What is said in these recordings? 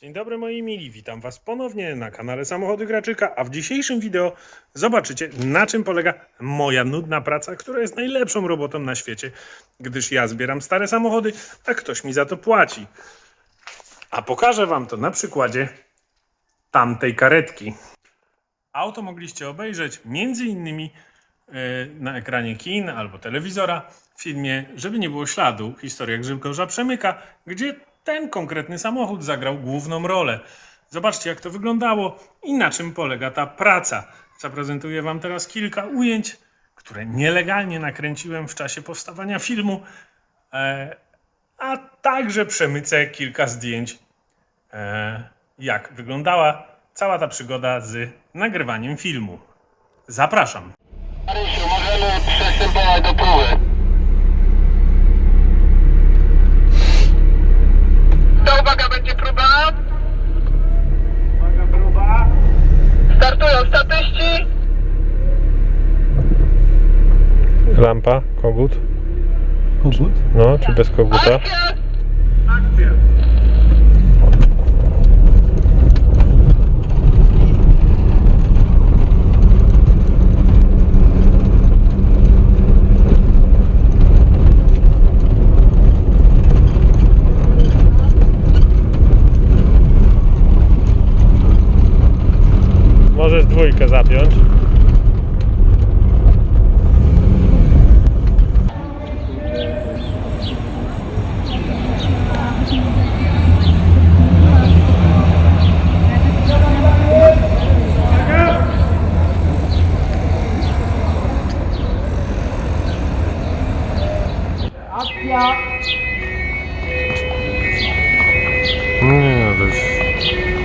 Dzień dobry moi mili, witam was ponownie na kanale Samochody Graczyka, a w dzisiejszym wideo zobaczycie na czym polega moja nudna praca, która jest najlepszą robotą na świecie, gdyż ja zbieram stare samochody, a ktoś mi za to płaci. A pokażę wam to na przykładzie tamtej karetki. Auto mogliście obejrzeć między innymi e, na ekranie kin albo telewizora w filmie Żeby nie było śladu, historia Grzegorza Przemyka, gdzie ten konkretny samochód zagrał główną rolę. Zobaczcie jak to wyglądało i na czym polega ta praca. Zaprezentuję wam teraz kilka ujęć, które nielegalnie nakręciłem w czasie powstawania filmu, e, a także przemycę kilka zdjęć e, jak wyglądała cała ta przygoda z nagrywaniem filmu. Zapraszam. Marysiu, możemy przystępować do próby. Lampa, kogut. Kogut? No, czy bez koguta? Możesz dwójkę zapiąć. Nie, no to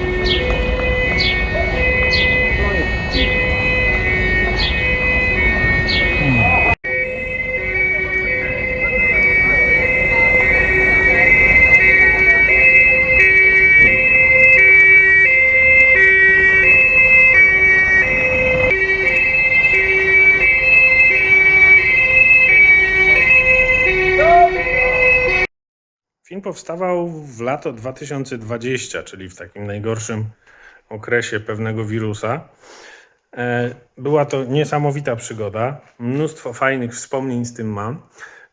powstawał w lato 2020, czyli w takim najgorszym okresie pewnego wirusa. E, Była to niesamowita przygoda. Mnóstwo fajnych wspomnień z tym mam.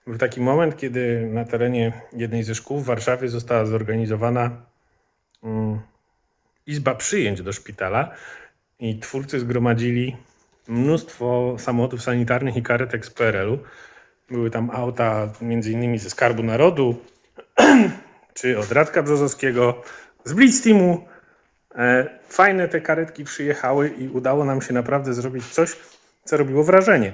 Był taki moment, kiedy na terenie jednej ze szkół w Warszawie została zorganizowana mm, izba przyjęć do szpitala i twórcy zgromadzili mnóstwo samochodów sanitarnych i karetek z PRL-u. Były tam auta między innymi ze Skarbu Narodu, czy od Radka Brzozowskiego, z Blitz Teamu. E, Fajne te karetki przyjechały i udało nam się naprawdę zrobić coś, co robiło wrażenie.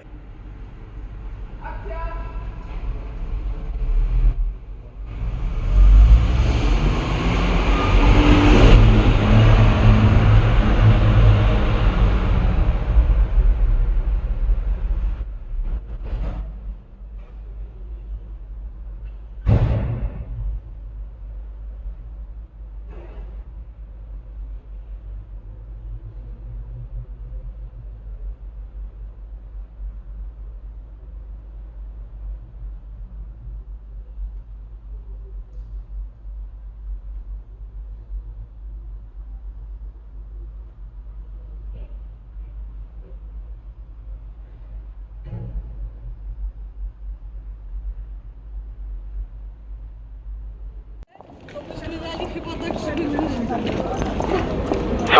Myśmy dali chyba tak, żeby nie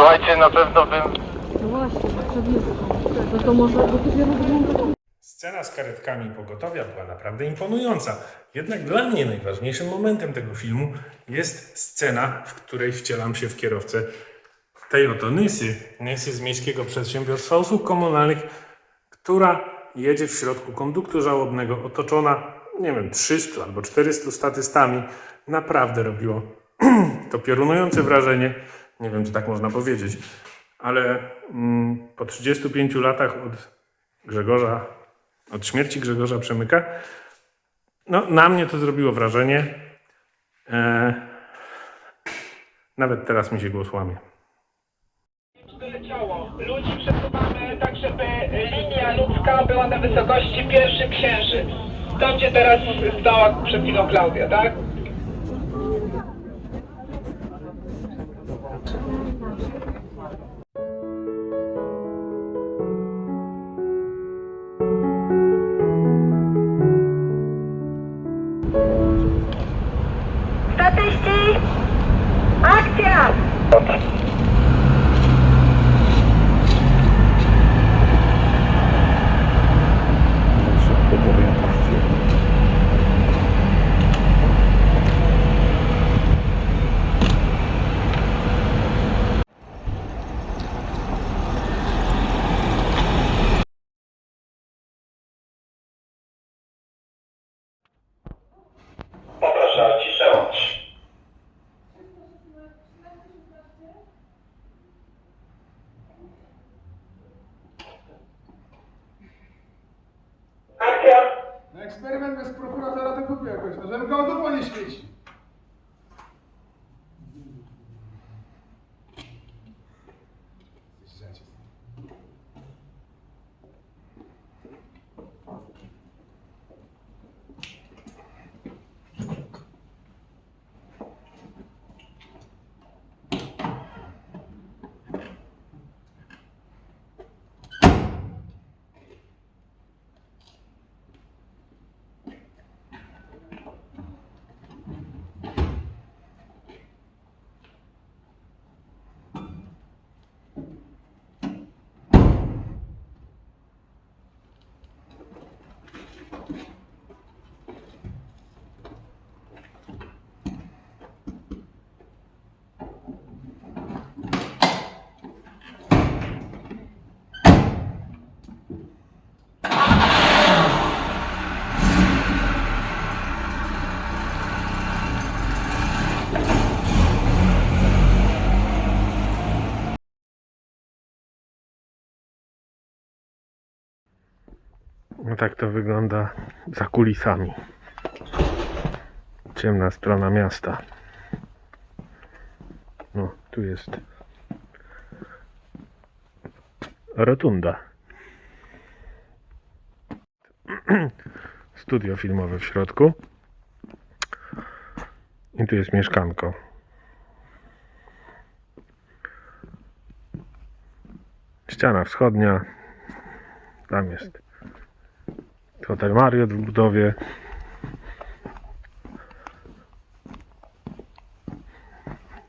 Słuchajcie, na pewno bym... No właśnie, za blisko. No to może, bo dopiero wygląda Scena z karetkami pogotowia była naprawdę imponująca. Jednak dla mnie najważniejszym momentem tego filmu jest scena, w której wcielam się w kierowcę tej oto Nysy, Nysy z Miejskiego Przedsiębiorstwa Usług Komunalnych, która jedzie w środku konduktu żałobnego, otoczona, nie wiem, 300 albo 400 statystami. Naprawdę robiło to piorunujące wrażenie. Nie wiem, czy tak można powiedzieć, ale mm, po 35 latach od Grzegorza, od śmierci Grzegorza Przemyka, no, na mnie to zrobiło wrażenie. E, nawet teraz mi się głos łamie. ciało. Ludzi przesuwamy tak, żeby linia ludzka była na wysokości pierwszy księżyc. Tam, gdzie teraz stała przed chwilą Klaudia, tak? Santiago. Eksperyment bez prokuratora to kupię jakoś, no żeby go dupą nie śmieć. No tak to wygląda za kulisami. Ciemna strona miasta. No, tu jest rotunda. Studio filmowe w środku. I tu jest mieszkanko. Ściana wschodnia. Tam jest Hotel Marriott w budowie.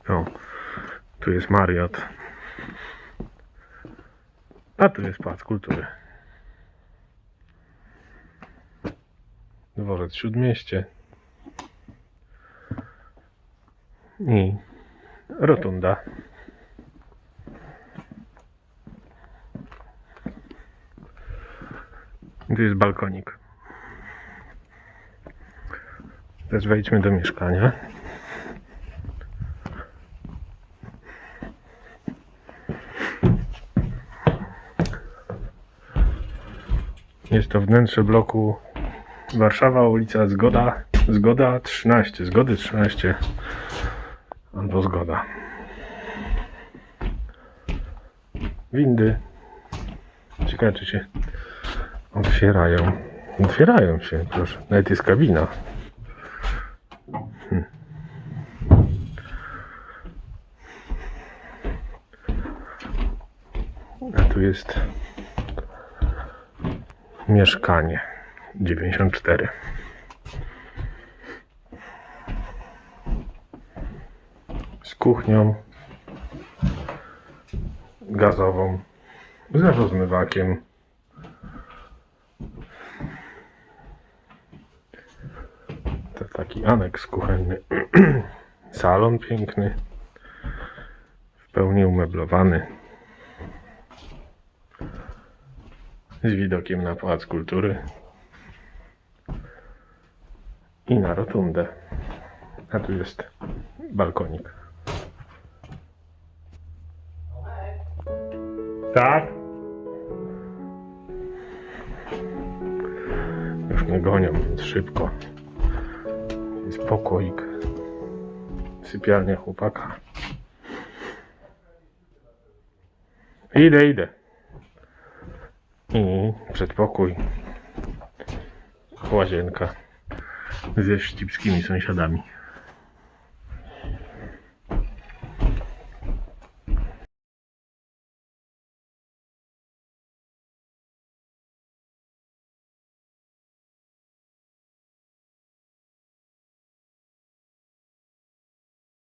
O, tu jest Marriott. A tu jest Pałac Kultury. Dworzec Śródmieście. I rotunda. Tu jest balkonik. Teraz wejdźmy do mieszkania. Jest to wnętrze bloku Warszawa, ulica Zgoda, Zgoda 13, Zgody 13 albo Zgoda. Windy. Ciekawe czy się otwierają. Otwierają się, proszę. Nawet jest kabina. Hmm. A tu jest mieszkanie 94. Z kuchnią gazową, z rozmywakiem. To taki aneks kuchenny. Salon piękny. W pełni umeblowany. Z widokiem na Pałac Kultury. I na rotundę. A tu jest balkonik. Tak? Już mnie gonią, więc szybko. Jest pokoik. Sypialnia chłopaka. Idę, idę. I przedpokój. Łazienka ze wścibskimi sąsiadami.